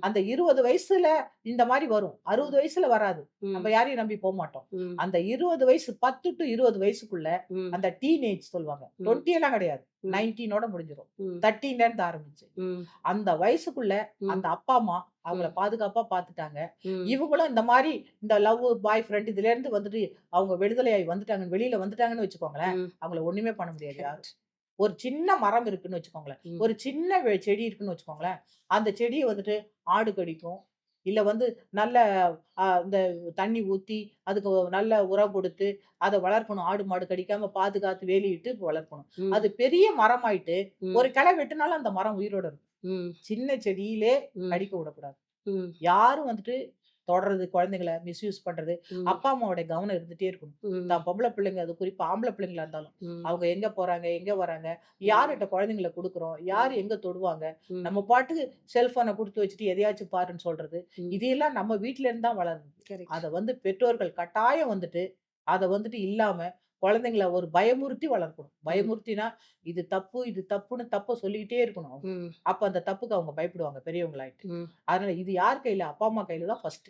அந்த இருபது வயசுல இந்த மாதிரி வரும். அறுபது வயசுல வராது. நம்ம யாரையும் நம்பி போக மாட்டோம். அந்த இருபது வயசு பத்து டு இருபது வயசுக்குள்ள அந்த டீனேஜ் சொல்லுவாங்க. டுவெண்ட்டி எல்லாம் கிடையாது. நைன்டீனோட முடிஞ்சிடும் தேர்ட்டீன்ல இருந்து ஆரம்பிச்சு. அந்த வயசுக்குள்ள. அந்த அப்பா அம்மா அவங்கள பாதுகாப்பா பாத்துட்டாங்க. இவங்களும் இந்த மாதிரி இந்த லவ் பாய் ஃப்ரெண்ட் இதுல இருந்து வந்துட்டு அவங்க விடுதலையாகி வந்துட்டாங்க வெளியில வந்துட்டாங்கன்னு வச்சுக்கோங்களேன். அவங்கள ஒண்ணுமே பண்ண முடியாது ஒரு சின்ன மரம் இருக்குன்னு வச்சுக்கோங்களேன். ஒரு சின்ன செடி இருக்குன்னு வச்சுக்கோங்களேன். அந்த செடியை வந்துட்டு ஆடு கடிக்கும். இல்ல வந்து நல்ல இந்த தண்ணி ஊத்தி அதுக்கு நல்ல உரம் கொடுத்து அதை வளர்க்கணும். ஆடு மாடு கடிக்காம பாதுகாத்து வேலியிட்டு வளர்க்கணும். அது பெரிய மரமாயிட்டு ம், ஒரு கிளை வெட்டினாலும் அந்த மரம் உயிரோட இருக்கும். சின்ன செடியிலே கடிக்க விடக்கூடாது. யாரும் வந்துட்டு தொடறது குழந்தைங்களை மிஸ்யூஸ் பண்றது அப்பா அம்மாவோட கவனம் இருந்துட்டே இருக்கணும். தான் பொம்பளை பிள்ளைங்க அது குறிப்பா ஆம்பளை பிள்ளைங்களா இருந்தாலும். அவங்க எங்க போறாங்க எங்க வராங்க யார்கிட்ட குழந்தைங்களை கொடுக்குறோம் யார் எங்க தொடுவாங்க நம்ம பாட்டுக்கு செல்போனை கொடுத்து வச்சுட்டு எதையாச்சும் பாருன்னு சொல்றது. இதையெல்லாம் நம்ம இருந்து தான் வளருது. அதை வந்து பெற்றோர்கள் கட்டாயம் வந்துட்டு அதை வந்துட்டு இல்லாம குழந்தைங்கள ஒரு பயமுறுத்தி வளர்க்கணும். பயமுறுத்தினா இது தப்பு இது தப்புன்னு தப்ப சொல்லிக்கிட்டே இருக்கணும் அப்ப அந்த தப்புக்கு அவங்க பயப்படுவாங்க பெரியவங்களாயிட்டு. அதனால இது யார் கையில அப்பா அம்மா கையில தான் ஃபர்ஸ்ட்